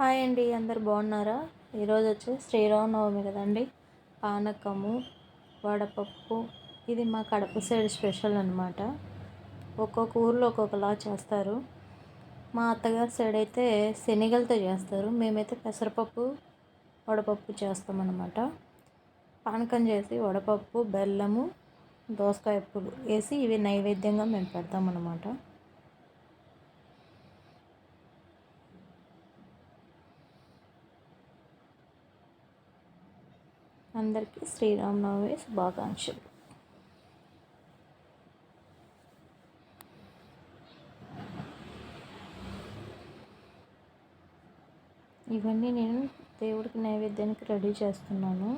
Hi అండి అందరు బాగున్నారా? ఈరోజు వచ్చి శ్రీరామనవమి కదండి. పానకము వడపప్పు ఇది మా కడప సైడ్ స్పెషల్ అనమాట ఒక్కొక్క ఊర్లో ఒక్కొక్కలా చేస్తారు. మా అత్తగారి సైడ్ అయితే శనగలతో చేస్తారు. మేమైతే పెసరపప్పు వడపప్పు చేస్తామన్నమాట. పానకం చేసి వడపప్పు బెల్లము దోసకాయ పులు వేసి ఇవి నైవేద్యంగా మేము పెడతామన్నమాట. అందరికీ శ్రీరామనవమి శుభాకాంక్షలు. ఇవన్నీ నేను దేవుడికి నైవేద్యానికి రెడీ చేస్తున్నాను.